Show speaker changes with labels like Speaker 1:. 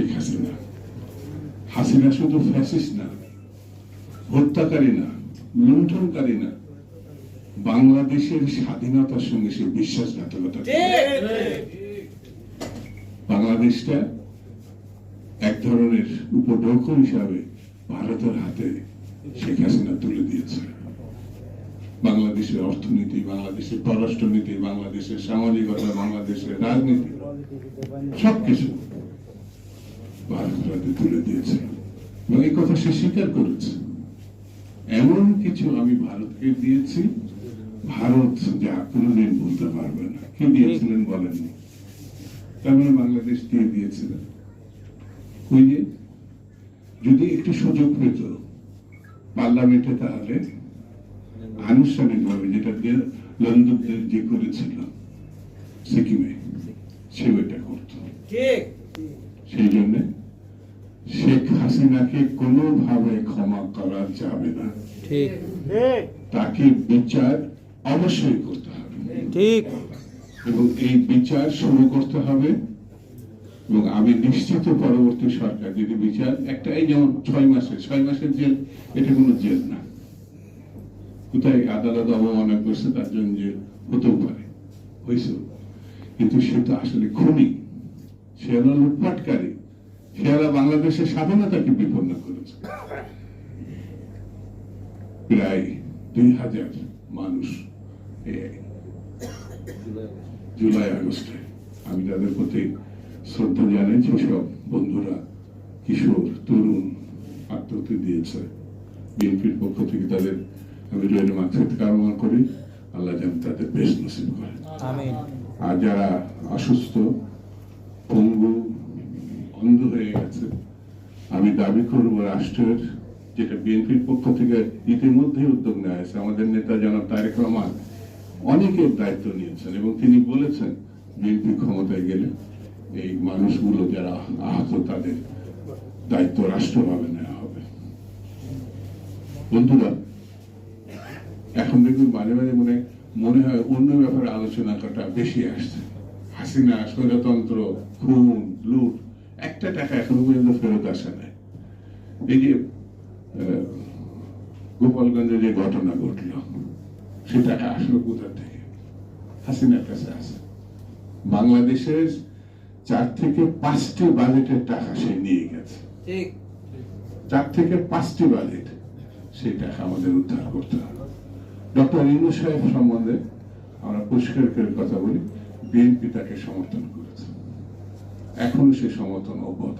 Speaker 1: শেখ হাসিনা। হাসিনা শুধু ফ্যাসিস্ট না হত্যাকারী না লুণ্ঠনকারী না বাংলাদেশের স্বাধীনতার সঙ্গে সে বিশ্বাসঘাতকতা বাংলাদেশটা এক ধরনের উপঢৌকন হিসাবে ভারতের হাতে শেখ হাসিনা তুলে দিয়েছে। বাংলাদেশের অর্থনীতি বাংলাদেশের পররাষ্ট্রনীতি বাংলাদেশের সামাজিকতা বাংলাদেশের রাজনীতি সবকিছু ভারতের হাতে তুলে দিয়েছে এবং এই কথা সে স্বীকার করেছে। এমন কিছু আমি ভারতকে দিয়েছি, ভারত যা কোনোদিন বলতে পারবে না। কি দিয়েছিলেন বলেননি? তার মানে বাংলাদেশ দিয়ে দিয়েছিলেন। ওই যে, যদি একটু সুযোগ পেত, পার্লামেন্টে তাহলে আনুষ্ঠানিকভাবে যেটা দিয়ে লন্দনদের যে করেছিল, সিকিমে, সে ওইটা করত।
Speaker 2: ঠিক।
Speaker 1: হাসিনাকে কোনোভাবে ক্ষমা করা যাবে না?
Speaker 3: ঠিক।
Speaker 1: তাকে বিচার অবশ্যই করতে হবে।
Speaker 3: ঠিক।
Speaker 1: এবং এই বিচার শুরু করতে হবে। এবং আমি নিশ্চিত পরবর্তী সরকার যদি বিচার একটা এই যেমন ছয় মাসের ছয় মাসের জেল এটা কোনো জেল না। কোথায় আদালত অবমাননা করছে তার জন্য জেল হতেও পারে। হয়েছে। কিন্তু সে তো আসলে খুনি। সে হলো লুটপাটকারী। হলো বাংলাদেশের স্বাধীনতাকে বিপন্ন করেছে প্রায় দুই হাজার মানুষ জুলাই আগস্টে। আমি তাদের প্রতি শ্রদ্ধা জানাই যেসব বন্ধুরা কিশোর তরুণ আত্মহত্যা দিয়েছে। বিএনপির পক্ষ থেকে তাদের আমি রয়েছে মাথায় কামনা করি। আল্লাহ যেন তাদের বেশ নসিব করে। আর যারা অসুস্থ পঙ্গু অন্ধ হয়ে গেছে আমি দাবি করব রাষ্ট্রের, যেটা বিএনপির পক্ষ থেকে ইতিমধ্যে উদ্যোগ নেওয়া হয়েছে, আমাদের নেতা জনাব তারেক রহমান অনেকের দায়িত্ব নিয়েছেন এবং তিনি বলেছেন বিএনপি ক্ষমতায় গেলে এই মানুষগুলো যারা আহত, তাদের দায়িত্ব রাষ্ট্রভাবে নেওয়া হবে। বন্ধুরা, এখন দেখুন মাঝে মাঝে মনে মনে হয় অন্য ব্যাপারে আলোচনা করাটা বেশি আসছে। হাসিনা স্বৈরতন্ত্র খুন, লুট একটা টাকা এখনও পর্যন্ত ফেরত আসে নাই। এই যে গোপালগঞ্জে যে ঘটনা ঘটলো সে টাকা আসলো কোথা থেকে? হাসিনার কাছে আছে। বাংলাদেশের চার থেকে পাঁচটি বাজেটের টাকা সে নিয়ে গেছে। চার থেকে পাঁচটি বাজেট সেই টাকা আমাদের উদ্ধার করতে হবে। ডক্টর ইনু সাহেব সম্বন্ধে আমরা পরিষ্কার করে কথা বলি। বিএনপি তাকে সমর্থন করেছে। এখনও সে সমর্থন অব্যাহত